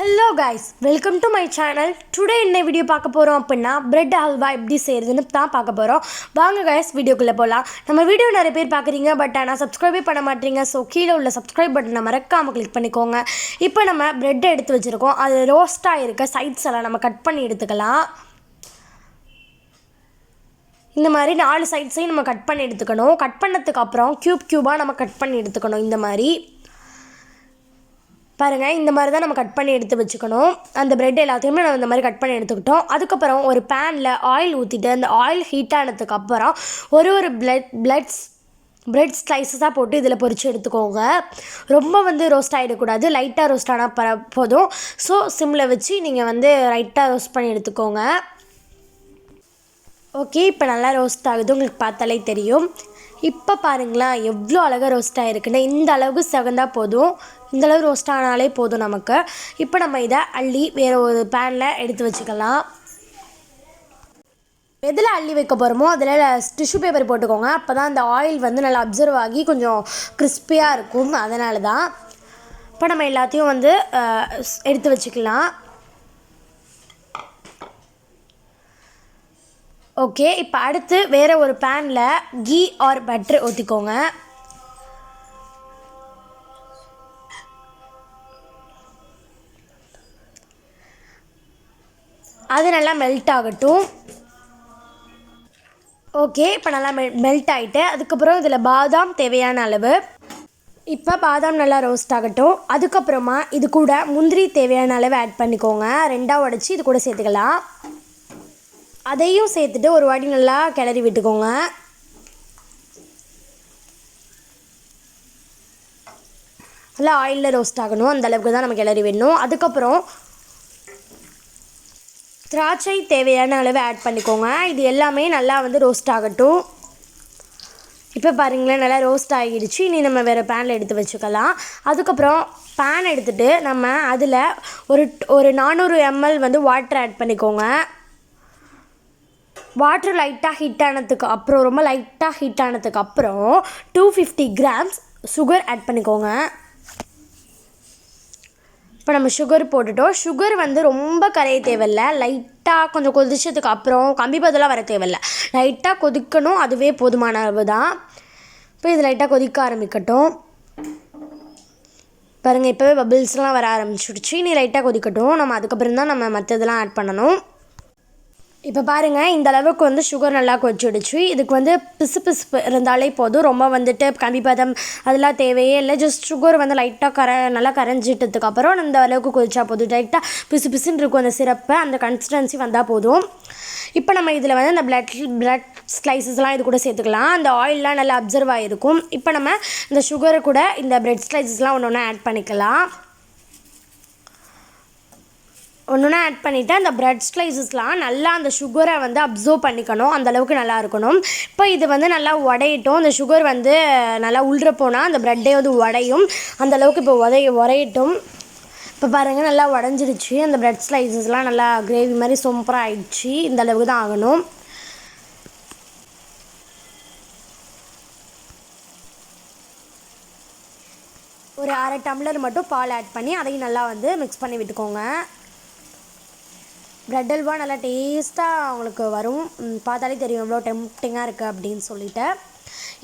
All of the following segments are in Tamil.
Hello guys welcome to my channel today என்ன வீடியோ பார்க்க போகிறோம் அப்படின்னா பிரெட் ஹல்வா எப்படி செய்கிறதுன்னு தான் பார்க்க போகிறோம் வாங்க கைஸ் வீடியோக்குள்ளே போகலாம் நம்ம வீடியோ நிறைய பேர் பார்க்குறீங்க பட் ஆனால் சப்ஸ்கிரைபே பண்ண மாட்டீங்க. ஸோ கீழே உள்ள சப்ஸ்கிரைப் பட்டனை மறக்காமல் கிளிக் பண்ணிக்கோங்க. இப்போ நம்ம பிரெட்டை எடுத்து வச்சுருக்கோம். அது ரோஸ்ட்டாக இருக்க சைட்ஸ் எல்லாம் நம்ம கட் பண்ணி எடுத்துக்கலாம். இந்த மாதிரி நாலு சைட்ஸையும் நம்ம கட் பண்ணி எடுத்துக்கணும். கட் பண்ணதுக்கு அப்புறம் க்யூப் க்யூபாக நம்ம கட் பண்ணி எடுத்துக்கணும். இந்த மாதிரி. பாருங்கள் இந்த மாதிரி தான் நம்ம கட் பண்ணி எடுத்து வச்சுக்கணும். அந்த பிரெட் எல்லாத்தையுமே நம்ம இந்த மாதிரி கட் பண்ணி எடுத்துக்கிட்டோம். அதுக்கப்புறம் ஒரு பேனில் ஆயில் ஊற்றிட்டு அந்த ஆயில் ஹீட் ஆனதுக்கப்புறம் ஒரு ஒரு பிளட் பிளட்ஸ் பிரெட் ஸ்லைஸஸாக போட்டு இதில் பொறிச்சு எடுத்துக்கோங்க. ரொம்ப வந்து ரோஸ்ட் ஆகிடக்கூடாது லைட்டாக ரோஸ்ட் ஆனால் பர போதும். ஸோ சிம்மில் வச்சு நீங்கள் வந்து லைட்டாக ரோஸ்ட் பண்ணி எடுத்துக்கோங்க. ஓகே இப்போ நல்லா ரோஸ்ட் ஆகுது. உங்களுக்கு பார்த்தாலே தெரியும். இப்போ பாருங்களேன் எவ்வளோ அழகாக ரோஸ்ட் ஆகிருக்குன்னு இந்த அளவுக்கு செவந்தா போதும். இந்த அளவுக்கு ரோஸ்ட் ஆனாலே போதும் நமக்கு. இப்போ நம்ம இதை அள்ளி வேறு ஒரு பேனில் எடுத்து வச்சுக்கலாம். எதில் அள்ளி வைக்க போகிறோமோ அதில் டிஷ்யூ பேப்பர் போட்டுக்கோங்க. அப்போ தான் அந்த ஆயில் வந்து நல்லா அப்சர்வ் ஆகி கொஞ்சம் கிறிஸ்பியாக இருக்கும். அதனால தான் இப்போ நம்ம எல்லாத்தையும் வந்து எடுத்து வச்சுக்கலாம். ஓகே இப்போ அடுத்து வேறு ஒரு பேனில் கீ ஆர் பட்டர் ஊற்றிக்கோங்க அது நல்லா மெல்ட் ஆகட்டும். ஓகே இப்போ நல்லா மெ மெல்ட் ஆகிட்டு அதுக்கப்புறம் இதில் பாதாம் தேவையான அளவு. இப்போ பாதாம் நல்லா ரோஸ்ட் ஆகட்டும். அதுக்கப்புறமா இது கூட முந்திரி தேவையான அளவு ஆட் பண்ணிக்கோங்க. ரெண்டாக உடச்சி இது கூட சேர்த்துக்கலாம். அதையும் சேர்த்துட்டு ஒரு வாட்டி நல்லா கிளறி விட்டுக்கோங்க. நல்லா ஆயிலில் ரோஸ்ட் ஆகணும். அந்த அளவுக்கு தான் நம்ம கிளறி விடணும். அதுக்கப்புறம் திராட்சை தேவையான அளவு ஆட் பண்ணிக்கோங்க. இது எல்லாமே நல்லா வந்து ரோஸ்ட் ஆகட்டும். இப்போ பாருங்களேன் நல்லா ரோஸ்ட் ஆகிடுச்சு. இனி நம்ம வேறு பேனில் எடுத்து வச்சுக்கலாம். அதுக்கப்புறம் பேன் எடுத்துகிட்டு நம்ம அதில் ஒரு ஒரு நானூறு எம்எல் வந்து வாட்டர் ஆட் பண்ணிக்கோங்க. வாட்டர் லைட்டாக ஹீட் ஆனதுக்கு அப்புறம் ரொம்ப லைட்டாக ஹீட் ஆனதுக்கு அப்புறம் two fifty grams sugar add பண்ணிக்கோங்க. இப்போ நம்ம சுகர் போட்டுட்டோம். சுகர் வந்து ரொம்ப கரைய தேவையில்லை. லைட்டாக கொஞ்சம் கொதிச்சதுக்கு அப்புறம் கம்பி பதிலாக வர தேவையில்ல. லைட்டாக கொதிக்கணும் அதுவே போதுமான அளவு தான் இப்போ இது லைட்டாக கொதிக்க ஆரம்பிக்கட்டும். பாருங்கள் இப்போவே பபிள்ஸ்லாம் வர ஆரம்பிச்சிடுச்சு. நீ லைட்டாக கொதிக்கட்டும். நம்ம அதுக்கப்புறம் தான் நம்ம மற்றதெல்லாம் ஆட் பண்ணணும். இப்போ பாருங்கள் இந்த அளவுக்கு வந்து சுகர் நல்லா கொச்சிடுச்சு இதுக்கு வந்து பிசு பிசுப்பு இருந்தாலே போதும். ரொம்ப வந்துட்டு கம்பி பதம் அதெல்லாம் தேவையே இல்லை. ஜஸ்ட் சுகர் வந்து லைட்டாக கர நல்லா கரைஞ்சிட்டதுக்கப்புறம் இந்த அளவுக்கு கொதிச்சா போதும். லைட்டாக பிசு பிசுன்னு இருக்கும் அந்த சிரப்பை. அந்த கன்சிஸ்டன்சி வந்தால் போதும். இப்போ நம்ம இதில் வந்து அந்த பிளட் பிளட் ஸ்லைசஸ்லாம் இது கூட சேர்த்துக்கலாம். அந்த ஆயிலெலாம் நல்லா அப்சர்வ் ஆகிருக்கும் இப்போ நம்ம இந்த சுகரை கூட இந்த பிரெட் ஸ்லைசஸ்லாம் ஒன்று ஒன்று ஆட் பண்ணிக்கலாம். ஒன்று ஆட் பண்ணிவிட்டு அந்த ப்ரெட் ஸ்லைசஸ்லாம் நல்லா அந்த சுகரை வந்து அப்சர்வ் பண்ணிக்கணும். அந்தளவுக்கு நல்லா இருக்கணும். இப்போ இது வந்து நல்லா உடையட்டும். அந்த சுகர் வந்து நல்லா உள்ற போனால் அந்த ப்ரெட்டே வந்து உடையும். அந்த அளவுக்கு இப்போ உடைய உரையட்டும் இப்போ பாருங்கள் நல்லா உடஞ்சிடுச்சு அந்த ப்ரெட் ஸ்லைசஸ்லாம் நல்லா கிரேவி மாதிரி சூப்பராக ஆயிடுச்சு. இந்த அளவுக்கு தான் ஆகணும். ஒரு அரை டம்ளர் மட்டும் பால் ஆட் பண்ணி அதையும் நல்லா வந்து மிக்ஸ் பண்ணி விட்டுக்கோங்க. பிரெட் அல்வா நல்லா டேஸ்ட்டாக அவங்களுக்கு வரும். பார்த்தாலே தெரியும் எவ்வளோ டெம்ப்டிங்காக இருக்குது அப்படின்னு சொல்லிட்டு.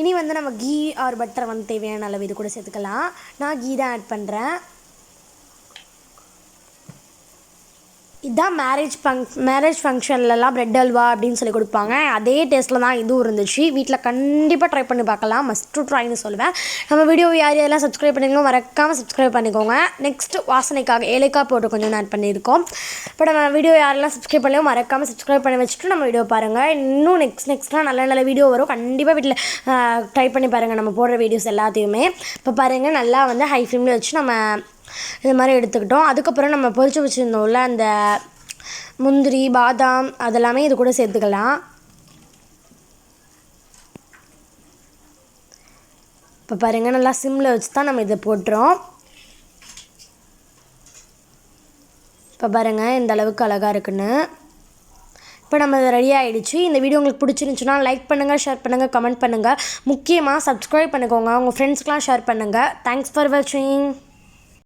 இனி வந்து நம்ம கீ ஆர் பட்டர் வந்து தேவையான அளவு இது கூட சேர்த்துக்கலாம். நான் கீ தான் ஆட் பண்ணுறேன் இதுதான் மேரேஜ் ஃபங் மேரேஜ் ஃபங்க்ஷன்லலாம் பிரெட் அல்வா அப்படின்னு சொல்லி கொடுப்பாங்க. அதே டேஸ்ட்டில் தான் இதுவும் இருந்துச்சு. வீட்டில் கண்டிப்பாக ட்ரை பண்ணி பார்க்கலாம். மஸ்ட்டு ட்ரைன்னு சொல்லுவேன். நம்ம வீடியோ யார் யாரெல்லாம் சப்ஸ்கிரைப் பண்ணிங்களோ மறக்காமல் சப்ஸ்கிரைப் பண்ணிக்கோங்க. நெக்ஸ்ட் வாசனைக்காக ஏலக்காய் போட்டு கொஞ்சம் ஆட் பண்ணியிருக்கோம். இப்போ நம்ம வீடியோ யாரெல்லாம் சப்ஸ்கிரைப் பண்ணலையோ மறக்காமல் சப்ஸ்கிரைப் பண்ணி வச்சுட்டு நம்ம வீடியோ பாருங்கள் இன்னும் நெக்ஸ்ட் நெக்ஸ்ட்லாம் நல்ல நல்ல வீடியோ வரும். கண்டிப்பாக வீட்டில் ட்ரை பண்ணி பாருங்கள் நம்ம போடுற வீடியோஸ் எல்லாத்தையுமே. இப்போ பாருங்கள் நல்லா வந்து ஹை ஃப்ளேமில் வச்சு நம்ம இது மாதிரி எடுத்துக்கிட்டோம். அதுக்கப்புறம் நம்ம பொறிச்சு வச்சுருந்தோம்ல அந்த முந்திரி பாதாம் அதெல்லாமே இது கூட சேர்த்துக்கலாம். இப்போ பாருங்கள் நல்லா சிம்மில் வச்சு தான் நம்ம இதை போட்டுறோம். இப்போ பாருங்கள் இந்த அளவுக்கு அழகாக இருக்குன்னு. இப்போ நம்ம ரெடி ஆகிடுச்சு இந்த வீடியோ உங்களுக்கு பிடிச்சிருந்துச்சுன்னா லைக் பண்ணுங்கள் ஷேர் பண்ணுங்கள் கமெண்ட் பண்ணுங்கள் முக்கியமாக சப்ஸ்கிரைப் பண்ணிக்கோங்க. உங்கள் ஃப்ரெண்ட்ஸ்க்கெலாம் ஷேர் பண்ணுங்கள் தேங்க்ஸ் ஃபார் வாட்சிங்